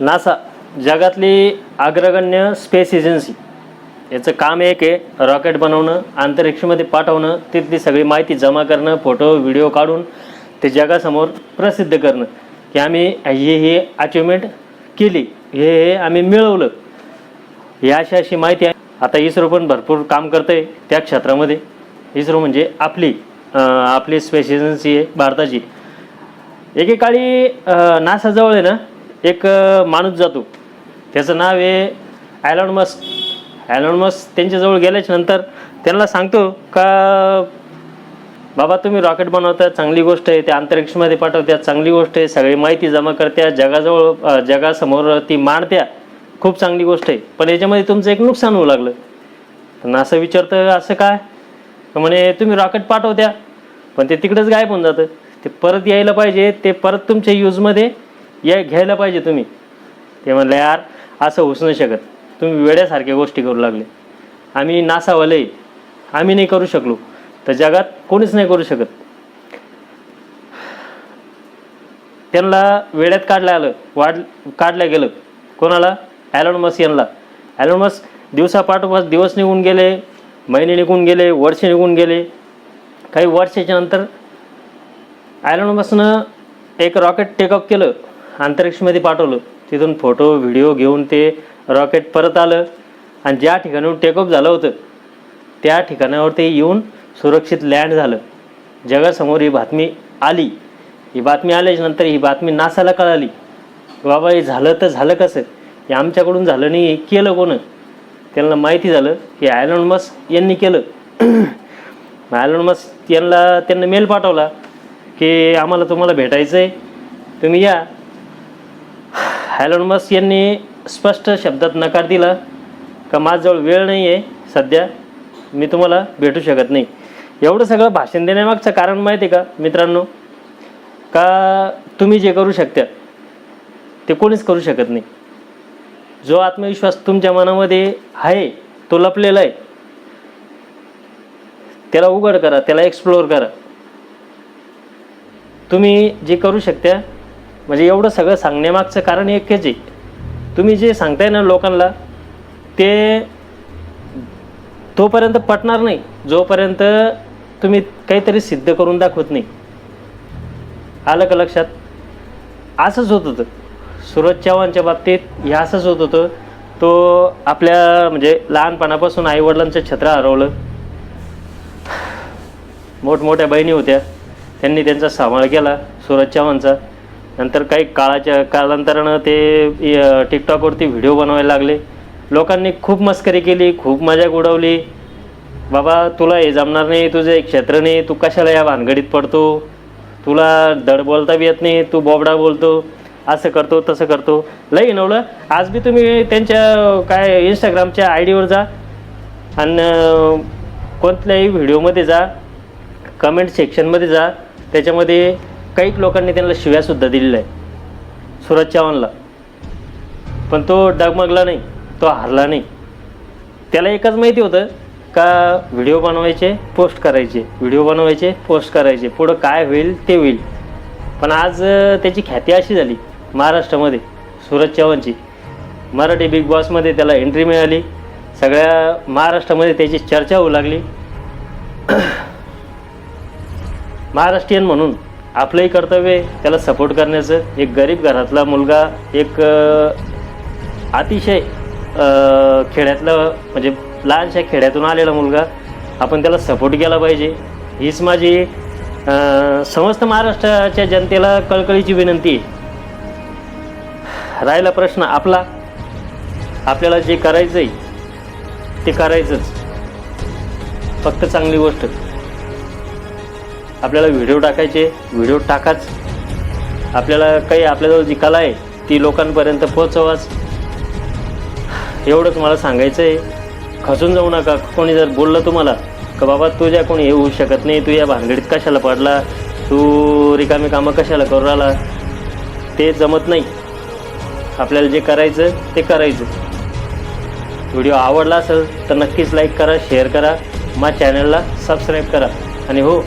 NASA जगातली अग्रगण्य space agency. याचं काम एक आहे रॉकेट बनवणं अंतरिक्षमध्ये पाठवणं तिथली सगळी माहिती जमा करणं फोटो व्हिडिओ काढून ते जगासमोर प्रसिद्ध करणं. की आम्ही हे हे अचिव्हमेंट केली. हे हे आम्ही मिळवलं. ही अशी अशी माहिती आहे. आता इस्रो पण भरपूर काम करतं आहे त्या क्षेत्रामध्ये. इस्रो म्हणजे आपली आपली स्पेस एजन्सी आहे भारताची. एकेकाळी नासाजवळ आहे ना एक माणूस जातो. त्याचं नाव आहे ॲलॉन मस्क ॲलॉन मस्क त्यांच्याजवळ गेल्याच्यानंतर त्यांना सांगतो का बाबा तुम्ही रॉकेट बनवता चांगली गोष्ट आहे ते अंतरिक्षमध्ये पाठवत्या चांगली गोष्ट आहे सगळी माहिती जमा करत्या जगाजवळ जगासमोर ती मांडत्या खूप चांगली गोष्ट आहे. पण याच्यामध्ये तुमचं एक नुकसान होऊ लागलं. पण असं विचारतं असं काय? म्हणे तुम्ही रॉकेट पाठवत्या पण ते तिकडंच गायब होऊन जातं. ते परत यायला पाहिजे ते परत तुमच्या यूजमध्ये या घ्यायला पाहिजे तुम्ही. ते म्हणलं यार असं होऊच नाही शकत. तुम्ही वेड्यासारख्या गोष्टी करू लागले. आम्ही नासावाले आम्ही नाही करू शकलो. तर जगात कोणीच नाही करू शकत. त्यांना वेड्यात काढलं आलं. वाढ काढलं गेलं. कोणाला? ॲलोन मस्क यांना. ॲलोन मस्क दिवसापाठोपाठ दिवस निघून गेले महिने निघून गेले वर्ष निघून गेले. काही वर्षाच्या नंतर ॲलोन मस्कनं एक रॉकेट टेकअप केलं. अंतरिक्षमध्ये पाठवलं. तिथून फोटो व्हिडिओ घेऊन ते रॉकेट परत आलं आणि ज्या ठिकाणाहून टेकऑफ झालं होतं त्या ठिकाणावर ते येऊन सुरक्षित लँड झालं. जगासमोर ही बातमी आली. ही बातमी आल्याच्यानंतर ही बातमी नासाला कळाली. बाबा हे झालं तर झालं कसं? हे आमच्याकडून झालं नाही हे केलं कोणं? त्यांना माहिती झालं की आयलॉन मस्क यांनी केलं. आयलॉन मस्क यांना त्यांना मेल पाठवला की आम्हाला तुम्हाला भेटायचं आहे तुम्ही या. हॅलोन मस्क यांनी स्पष्ट शब्दात नकार दिला. का माझ्याजवळ वेळ नाही आहे सध्या. मी तुम्हाला भेटू शकत नाही. एवढं सगळं भाषण देण्यामागचं कारण माहिती आहे का मित्रांनो? का तुम्ही जे करू शकता ते कोणीच करू शकत नाही. जो आत्मविश्वास तुमच्या मनामध्ये आहे तो लपलेला आहे. त्याला उघड करा त्याला एक्सप्लोअर करा. तुम्ही जे करू शकता म्हणजे एवढं सगळं सांगण्यामागचं कारण एकच आहे. तुम्ही जे सांगताय ना लोकांना ते तोपर्यंत पटणार नाही जोपर्यंत तुम्ही काहीतरी सिद्ध करून दाखवत नाही. आलं का लक्षात? असंच होत होतं. सूरज चव्हाणच्या बाबतीत हे असंच होत होतं. तो आपल्या म्हणजे लहानपणापासून आईवडिलांचं छत्र हरवलं. मोठमोठ्या बहिणी होत्या. त्यांनी त्यांचा सांभाळ केला सूरज चव्हाणचा. नंतर काही काळाच्या कालांतरानं ते टिकटॉकवरती व्हिडिओ बनवायला लागले. लोकांनी खूप मस्करी केली खूप मजा उडवली. बाबा तुला हे जमणार नाही तुझं एक क्षेत्र नाही तू कशाला या भानगडीत पडतो? तुला धड बोलता बी येत नाही तू बोबडा बोलतो. असं करतो तसं करतो. लई हिनवलं आज बी तुम्ही त्यांच्या काय इंस्टाग्रामच्या आय डीवर जा. आणि कोणत्याही व्हिडिओमध्ये जा. कमेंट सेक्शनमध्ये जा. त्याच्यामध्ये काही लोकांनी त्यांना शिव्यासुद्धा दिलेल्या आहे सूरज चव्हाणला. पण तो डगमगला नाही तो हारला नाही. त्याला एकच माहिती होतं का व्हिडिओ बनवायचे पोस्ट करायचे. व्हिडिओ बनवायचे पोस्ट करायचे. पुढं काय होईल ते होईल. पण आज त्याची ख्याती अशी झाली महाराष्ट्रामध्ये सूरज चव्हाणची. मराठी बिग बॉसमध्ये त्याला एंट्री मिळाली. सगळ्या महाराष्ट्रामध्ये त्याची चर्चा होऊ लागली. महाराष्ट्रीयन म्हणून. आपलंही कर्तव्य आहे त्याला सपोर्ट करण्याचं. एक गरीब घरातला मुलगा एक अतिशय खेड्यातलं म्हणजे लहानशा खेड्यातून आलेला मुलगा आपण त्याला सपोर्ट केला पाहिजे. हीच माझी समस्त महाराष्ट्राच्या जनतेला कळकळीची विनंती आहे. राहिला प्रश्न आपला. आपल्याला जे करायचं आहे ते करायचंच. फक्त चांगली गोष्ट. आपल्याला व्हिडिओ टाकायचे व्हिडिओ टाकाच. आपल्याला काही आपल्याजवळ जी कला आहे ती लोकांपर्यंत पोचवाच एवढंच मला सांगायचं आहे खसून जाऊ नका. कोणी जर बोललं तुम्हाला का बाबा तुझ्या कोणी हे होऊ शकत नाही तू या भानगडीत कशाला पडला? तू रिकामी कामं कशाला करू राहिला? ते जमत नाही. आपल्याला जे करायचं ते करायचं. व्हिडिओ आवडला असेल तर नक्कीच लाईक करा शेअर करा. माझ्या चॅनलला सबस्क्राईब करा. आणि हो